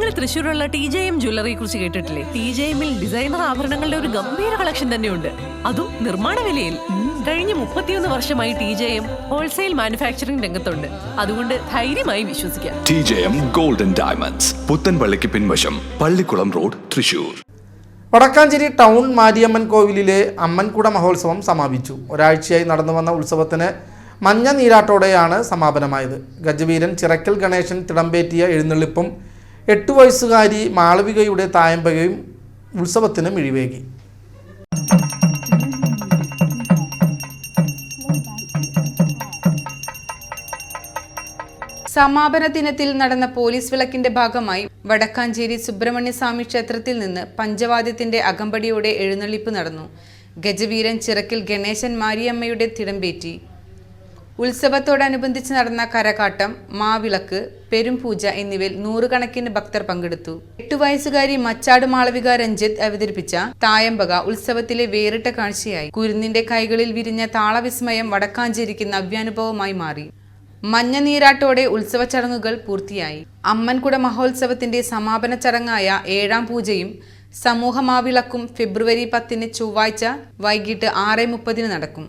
നിങ്ങൾ തൃശ്ശൂരുള്ള T J M ജ്വല്ലറിയെ കുറിച്ച് കേട്ടിട്ടില്ലേ? ടി ജെ എമ്മിൽ ഡിസൈനർ ആഭരണങ്ങളുടെ ഒരു ഗംഭീര കളക്ഷൻ തന്നെയുണ്ട്. അതും നിർമ്മാണ വിലയിൽ. കഴിഞ്ഞ മുപ്പത്തിയൊന്ന് വർഷമായി T J M wholesale manufacturing രംഗത്തുണ്ട്. അതുകൊണ്ട് ധൈര്യമായി വിശ്വസിക്കാം. T J M golden diamonds പുത്തൻപള്ളിക്ക് പിൻവശം പള്ളിക്കുളം റോഡ് തൃശൂർ വടക്കാഞ്ചേരി ടൗൺ മാരിയമ്മൻ കോവിലിലെ അമ്മൻകുട മഹോത്സവം സമാപിച്ചു. ഒരാഴ്ചയായി നടന്നു വന്ന ഉത്സവത്തിന് മഞ്ഞ നീരാട്ടോടെയാണ് സമാപനമായത്. ഗജവീരൻ ചിറക്കൽ ഗണേശൻ തിടമ്പേറ്റിയ എഴുന്നള്ളിപ്പും എട്ടു വയസ്സുകാരി മാളവികയുടെ തായമ്പകയും ഉത്സവത്തിന് മിഴിവേകി സമാപന ദിനത്തിൽ നടന്ന പോലീസ് വിളക്കിന്റെ ഭാഗമായി വടക്കാഞ്ചേരി സുബ്രഹ്മണ്യസ്വാമി ക്ഷേത്രത്തിൽ നിന്ന് പഞ്ചവാദ്യത്തിന്റെ അകമ്പടിയോടെ എഴുന്നള്ളിപ്പ് നടന്നു. ഗജവീരൻ ചിറക്കിൽ ഗണേശൻ മാരിയമ്മയുടെ തിടമ്പേറ്റി ഉത്സവത്തോടനുബന്ധിച്ച് നടന്ന കരകാട്ടം മാവിളക്ക് പെരുംപൂജ എന്നിവയിൽ നൂറുകണക്കിന് ഭക്തർ പങ്കെടുത്തു. എട്ടു വയസ്സുകാരി മച്ചാട് മാളവിക രഞ്ജിത്ത് അവതരിപ്പിച്ച തായമ്പക ഉത്സവത്തിലെ വേറിട്ട കാഴ്ചയായി. കുരുന്നിന്റെ കൈകളിൽ വിരിഞ്ഞ താളവിസ്മയം വടക്കാഞ്ചേരിക്ക് നവ്യാനുഭവമായി മാറി. മഞ്ഞ നീരാട്ടോടെ ഉത്സവ ചടങ്ങുകൾ പൂർത്തിയായി. അമ്മൻകുട മഹോത്സവത്തിന്റെ സമാപന ചടങ്ങായ ഏഴാം പൂജയും സമൂഹമാവിളക്കും ഫെബ്രുവരി പത്തിന് ചൊവ്വാഴ്ച വൈകിട്ട് ആറ് മുപ്പതിന് നടക്കും.